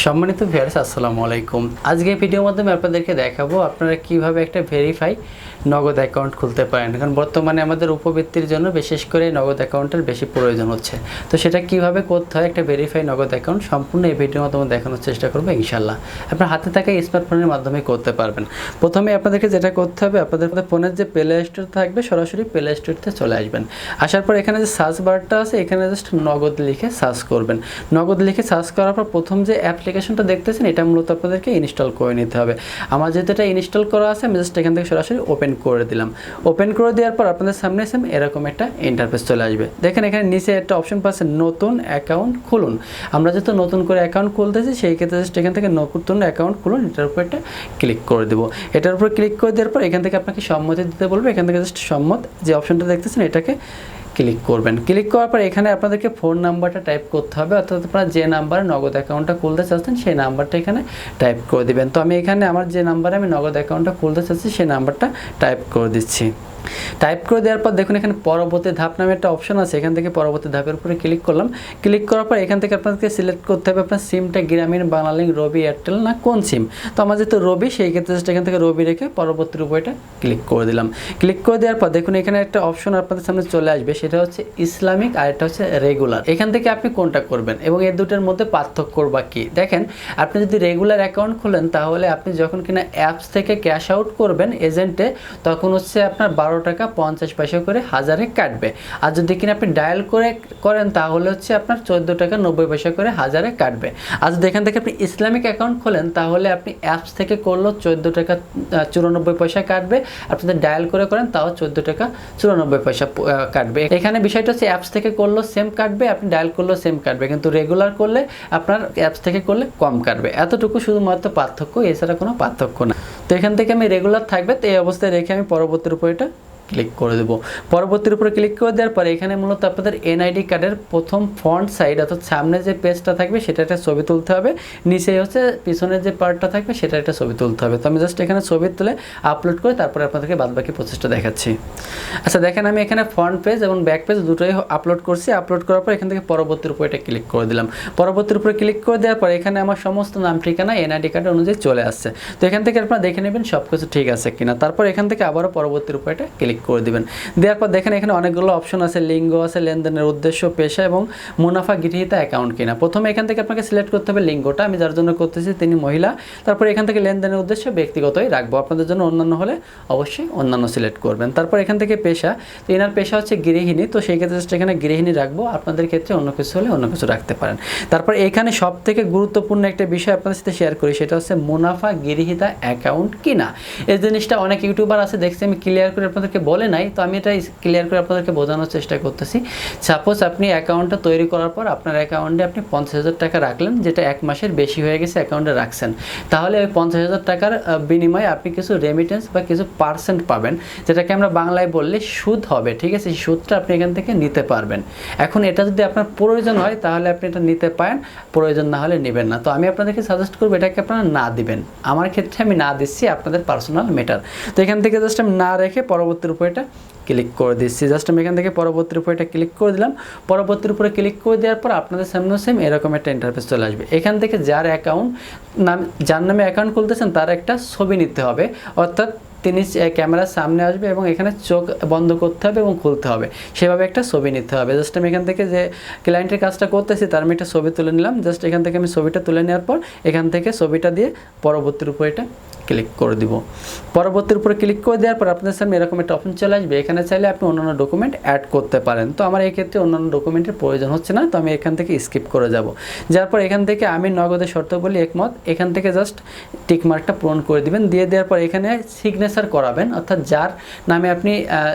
সম্মানিত ভিউয়ার্স আসসালামু আলাইকুম। আজকে ভিডিওর মাধ্যমে আপনাদেরকে দেখাবো আপনারা কীভাবে একটা ভেরিফাই নগদ অ্যাকাউন্ট খুলতে পারেন। কারণ বর্তমানে আমাদের উপবৃত্তির জন্য বিশেষ করে নগদ অ্যাকাউন্টের বেশি প্রয়োজন হচ্ছে। তো সেটা কীভাবে করতে হয়, একটা ভেরিফাই নগদ অ্যাকাউন্ট সম্পূর্ণ এই ভিডিওর মাধ্যমে দেখানোর চেষ্টা করব ইনশাল্লাহ আপনার হাতে থাকা স্মার্টফোনের মাধ্যমে করতে পারবেন। প্রথমে আপনাদেরকে যেটা করতে হবে, আপনাদের ফোনের যে প্লে স্টোর থাকবে, সরাসরি প্লে স্টোরতে চলে আসবেন। আসার পর এখানে যে সার্চ বারটা আছে, এখানে জাস্ট নগদ লিখে সার্চ করবেন। নগদ লিখে সার্চ করার পর প্রথম যে অ্যাপ্লিকেশনটা দেখতেছেন, এটা মূলত আপনাদেরকে ইনস্টল করে নিতে হবে। আমার যেহেতু এটা ইনস্টল করা আছে, আমি জাস্ট এখান থেকে সরাসরি ওপেন করে দিলাম। ওপেন করে দেওয়ার পর আপনাদের সামনে সেম এরকম একটা ইন্টারফেস চলে আসবে। দেখেন এখানে নিচে একটা অপশন পাচ্ছে নতুন অ্যাকাউন্ট খুলুন। আমরা যেহেতু নতুন করে অ্যাকাউন্ট খুলতেছি, সেই ক্ষেত্রে জাস্ট এখান থেকে নতুন অ্যাকাউন্ট খুলুন, এটার উপর একটা ক্লিক করে দেবো। এটার উপর ক্লিক করে দেওয়ার পর এখান থেকে আপনাকে সম্মতি দিতে বলবে। এখান থেকে জাস্ট সম্মত যে অপশনটা দেখতেছেন, এটাকে ক্লিক করবেন। ক্লিক করার পর এখানে আপনাদেরকে ফোন নাম্বারটা টাইপ করতে হবে, অর্থাৎ আপনারা যে নাম্বারে নগদ অ্যাকাউন্টটা খুলতে চাচ্ছেন সেই নাম্বারটা এখানে টাইপ করে দিবেন। তো আমি এখানে আমার যে নাম্বারে আমি নগদ অ্যাকাউন্টটা খুলতে চাচ্ছি সেই নাম্বারটা টাইপ করে দিচ্ছি। টাইপ করে দেওয়ার পর দেখুন এখানে পরবর্তী ধাপ নামে একটা অপশন আছে। এখান থেকে পরবর্তী ধাপের উপরে ক্লিক করলাম। ক্লিক করার পর এখান থেকে আপনাদেরকে সিলেক্ট করতে হবে আপনার সিমটা গ্রামীণ বাংলালিঙ্ক রবি এয়ারটেল না কোন সিম তো আমার যেহেতু রবি, সেই ক্ষেত্রে just এখান থেকে রবি রেখে পরবর্তী উপায়টা ক্লিক করে দিলাম। ক্লিক করে দেওয়ার পর দেখুন এখানে একটা অপশন আপনাদের সামনে চলে আসবে। সেটা হচ্ছে ইসলামিক আর একটা হচ্ছে রেগুলার এখান থেকে আপনি কোনটা করবেন? এবং এই দুটোর মধ্যে পার্থক্য বা কি? দেখেন, আপনি যদি রেগুলার অ্যাকাউন্ট খোলেন, তাহলে আপনি যখন কিনা অ্যাপস থেকে ক্যাশ আউট করবেন এজেন্টে তখন হচ্ছে আপনার বারো টাকা পঞ্চাশ পয়সা করে হাজারে কাটবে। আর যদি কিনা আপনি ডায়াল করে করেন, তাহলে হচ্ছে আপনার চোদ্দ টাকা নব্বই পয়সা করে হাজারে কাটবে। আর যদি এখান থেকে আপনি ইসলামিক অ্যাকাউন্ট খোলেন, তাহলে আপনি অ্যাপস থেকে করলেও চোদ্দ টাকা চুরানব্বই পয়সা কাটবে। আপনি যদি ডায়াল করে করেন, তাও চোদ্দ টাকা চুরানব্বই পয়সা কাটবে। এখানে বিষয়টা হচ্ছে অ্যাপস থেকে করলেও সেম কাটবে, আপনি ডায়াল করলেও সেম কাটবে। কিন্তু রেগুলার করলে আপনার অ্যাপস থেকে করলে কম কাটবে। এতটুকু শুধুমাত্র পার্থক্য, এছাড়া কোনো পার্থক্য না। তো এখান থেকে আমি রেগুলার থাকবে, তো এই অবস্থায় রেখে আমি পরবর্তীর উপর এটা ক্লিক করে দেবো। পরবর্তীর উপরে ক্লিক করে দেওয়ার পরে এখানে মূলত আপনাদের এনআইডি কার্ডের প্রথম ফ্রন্ট সাইড অর্থাৎ সামনে যে পেজটা থাকবে সেটা একটা ছবি তুলতে হবে। নিচে হচ্ছে পিছনের যে পার্টটা থাকবে সেটা একটা ছবি তুলতে হবে। তো আমি জাস্ট এখানে ছবি তুলে আপলোড করে তারপরে আপনাদেরকে বাদবাকি প্রসেসটা দেখাচ্ছি। আচ্ছা দেখেন আমি এখানে ফ্রন্ট পেজ এবং ব্যাক পেজ দুটোই আপলোড করছি। আপলোড করার পর এখান থেকে পরবর্তীর উপরে এটা ক্লিক করে দিলাম। পরবর্তীর উপরে ক্লিক করে দেওয়ার পর এখানে আমার সমস্ত নাম, ঠিকানা এনআইডি কার্ড অনুযায়ী চলে আসছে। তো এখান থেকে আপনারা দেখে নেবেন সব কিছু ঠিক আছে কিনা। তারপর এখান থেকে আবারও পরবর্তীর উপরে এটা ক্লিক করে দিবেন। দেওয়ার পর দেখেন এখানে অনেকগুলো অপশন আছে, লিঙ্গ আছে, লেনদেনের উদ্দেশ্য, পেশা এবং মুনাফা, গৃহীতা অ্যাকাউন্ট কিনা। প্রথমে এখান থেকে আপনাকে সিলেক্ট করতে হবে লিঙ্গটা। আমি যার জন্য করতেছি তিনি মহিলা। তারপর এখান থেকে লেনদেনের উদ্দেশ্য ব্যক্তিগতই রাখব। আপনাদের জন্য অন্যান্য হলে অবশ্যই অন্যান্য সিলেক্ট করবেন। তারপর এখান থেকে পেশা। তো এনার পেশা হচ্ছে গৃহিণী। তো সেই ক্ষেত্রে এখানে গৃহিণী রাখব। আপনাদের ক্ষেত্রে অন্য কিছু হলে অন্য কিছু রাখতে পারেন। তারপর এখানে সব থেকে গুরুত্বপূর্ণ একটা বিষয় আপনাদের সাথে শেয়ার করি। সেটা হচ্ছে মুনাফা, গৃহীতা অ্যাকাউন্ট কিনা। এই জিনিসটা অনেক ইউটিউবার আছে। দেখছি আমি ক্লিয়ার করে আপনাদেরকে বলে নাই, তো আমি এটা ক্লিয়ার করে আপনাদেরকে বোঝানোর চেষ্টা করতেছি। সাপোজ আপনি অ্যাকাউন্টটা তৈরি করার পর আপনার অ্যাকাউন্টে আপনি পঞ্চাশ হাজার টাকা রাখলেন, যেটা এক মাসের বেশি হয়ে গেছে অ্যাকাউন্টে রাখছেন। তাহলে ওই পঞ্চাশ হাজার টাকার বিনিময়ে আপনি কিছু রেমিটেন্স বা কিছু পার্সেন্ট পাবেন, যেটাকে আমরা বাংলায় বললে সুদ হবে, ঠিক আছে? সুদটা আপনি এখান থেকে নিতে পারবেন। এখন এটা যদি আপনার প্রয়োজন হয়, তাহলে আপনি এটা নিতে পারেন, প্রয়োজন না হলে নেবেন না। তো আমি আপনাদেরকে সাজেস্ট করব, এটাকে আপনারা না দিবেন। আমার ক্ষেত্রে আমি না দিচ্ছি, আপনাদের পার্সোনাল মেটার তো এখান থেকে জাস্ট আমি না রেখে পরবর্তীর উপর এটা ক্লিক করে দিচ্ছি। জাস্ট আমি এখান থেকে পরবর্তীর উপরে এটা ক্লিক করে দিলাম। পরবর্তীর উপরে ক্লিক করে দেওয়ার পর আপনাদের সামনে সেম এরকম একটা ইন্টারফেস চলে আসবে। এখান থেকে যার অ্যাকাউন্ট নাম, যার নামে অ্যাকাউন্ট খুলতেছেন, তার একটা ছবি নিতে হবে। অর্থাৎ তিনি ক্যামেরার সামনে আসবে এবং এখানে চোখ বন্ধ করতে হবে এবং খুলতে হবে। সেভাবে একটা ছবি নিতে হবে। জাস্ট আমি এখান থেকে যে ক্লায়েন্টের কাজটা করতেছি, তার আমি একটা ছবি তুলে নিলাম। জাস্ট এখান থেকে আমি ছবিটা তুলে নেওয়ার পর এখান থেকে ছবিটা দিয়ে পরবর্তীর উপর এটা ক্লিক করে দিব। পরবর্তীর উপরে ক্লিক করে দেওয়ার পর আপনাদের সামনে এরকম একটা অপশন চলে আসবে। এখানে চাইলে আপনি অন্যান্য ডকুমেন্ট অ্যাড করতে পারেন। তো আমার এই ক্ষেত্রে অন্যান্য ডকুমেন্টের প্রয়োজন হচ্ছে না। তো আমি এখান থেকে স্কিপ করে যাব। যার পর এখান থেকে আমি নগদের শর্তাবলী একমত। এখান থেকে জাস্ট টিক মার্কটা পূরণ করে দিবেন। দিয়ে দেওয়ার পর এখানে সিগনেচার করাবেন, অর্থাৎ যার নামে আপনি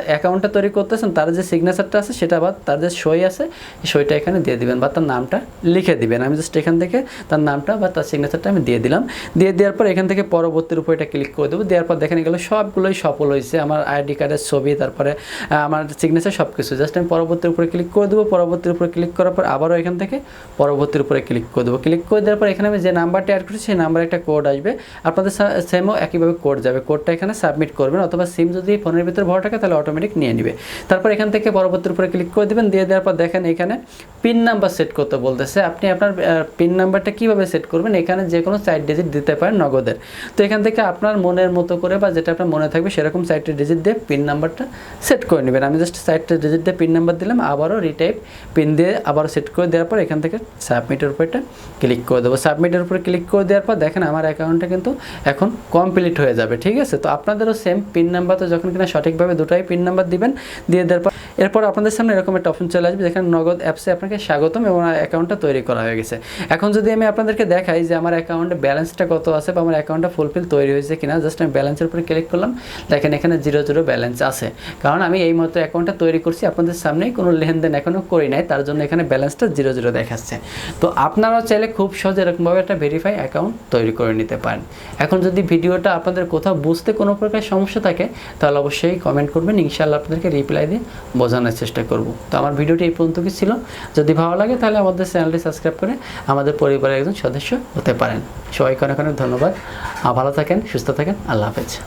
অ্যাকাউন্টটা তৈরি করতেছেন, তার যে সিগনেচারটা আছে, সেটা বা তার যে সই আছে সইটা এখানে দিয়ে দিবেন বা তার নামটা লিখে দিবেন। আমি জাস্ট এখান থেকে তার নামটা বা তার সিগনেচারটা আমি দিয়ে দিলাম। দিয়ে দেওয়ার পর এখান থেকে পরবর্তীর উপর এটা ক্লিক করে দেবো। দেওয়ার পর দেখেন এগুলো সবগুলোই সফল হয়েছে। আমার আইডি কার্ডের ছবি, তারপরে আমার সিগনেচার সব কিছু জাস্ট আমি পরবর্তীর উপরে ক্লিক করে দেবো। পরবর্তীর উপরে ক্লিক করার পর আবারও এখান থেকে পরবর্তীর উপরে ক্লিক করে দেবো। ক্লিক করে দেওয়ার পর এখানে আমি যে নাম্বারটা অ্যাড করেছি, সেই নাম্বারে একটা কোড আসবে। আপনাদের সেমও একইভাবে কোড যাবে। কোডটা এখানে সাবমিট করবেন অথবা সিম যদি ফোনের ভিতরে ভরা থাকে তাহলে অটোমেটিক নিয়ে নেবে। তারপর এখান থেকে পরবর্তীর উপরে ক্লিক করে দেবেন, দিয়ে দেওয়ার পর দেখেন এখানে পিন নাম্বার সেট করতে বলতেছে। আপনি আপনার পিন নাম্বারটা কীভাবে সেট করবেন? এখানে যে কোনো চার ডিজিট দিতে পারেন নগদের। তো এখান থেকে আপনার মনের মতো করে বা যেটা আপনার মনে থাকবে সেরকম চারটে ডিজিট দিয়ে পিন নাম্বারটা সেট করে নেবেন। আমি জাস্ট চারটে ডিজিট দিয়ে পিন নাম্বার দিলাম, আবারও রিটাইপ পিন দিয়ে আবারও সেট করে দেওয়ার পর এখান থেকে সাবমিটের উপরটা ক্লিক করে দেবো। সাবমিটের উপরে ক্লিক করে দেওয়ার পর দেখেন আমার অ্যাকাউন্টটা কিন্তু এখন কমপ্লিট হয়ে যাবে, ঠিক আছে? তো আপনাদেরও সেম পিন নাম্বার তো যখন কিনা সঠিকভাবে দুটাই পিন নাম্বার দিবেন, দিয়ে দেওয়ার পর এরপর আপনাদের সামনে এরকম একটা অপশন চলে আসবে, যেখানে নগদ অ্যাপসে আপনাকে স্বাগতম এবং অ্যাকাউন্টটা তৈরি করা হয়ে গেছে। এখন যদি আমি আপনাদেরকে দেখাই যে আমার অ্যাকাউন্টে ব্যালেন্সটা কত আছে বা আমার অ্যাকাউন্টটা ফুলফিল তৈরি হয়েছে কিনা জাস্ট আমি ব্যালেন্সের উপরে ক্লিক করলাম, দেখেন এখানে জিরো জিরো ব্যালেন্স আছে। কারণ আমি এই মতো অ্যাকাউন্টটা তৈরি করছি, আপনাদের সামনে কোনো লেনদেন এখনও করি নাই, তার জন্য এখানে ব্যালেন্সটা জিরো জিরো দেখাচ্ছে। তো আপনারাও চাইলে খুব সহজে এরকমভাবে একটা ভেরিফাই অ্যাকাউন্ট তৈরি করে নিতে পারেন। এখন যদি ভিডিওটা আপনাদের কোথাও বুঝতে কোনো প্রকার সমস্যা থাকে, তাহলে অবশ্যই কমেন্ট করবেন, ইনশাআল্লাহ আপনাদেরকে রিপ্লাই দিয়ে বোঝানোর চেষ্টা করব। তো আমার ভিডিওটি এই পর্যন্ত কি ছিল? যদি ভালো লাগে তাহলে আমাদের চ্যানেলটি সাবস্ক্রাইব করে আমাদের পরিবারের একজন সদস্য হতে পারেন। সবাইকে অনেক অনেক ধন্যবাদ। ভালো থাকেন, সুস্থ থাকেন, আল্লাহ হাফেজ।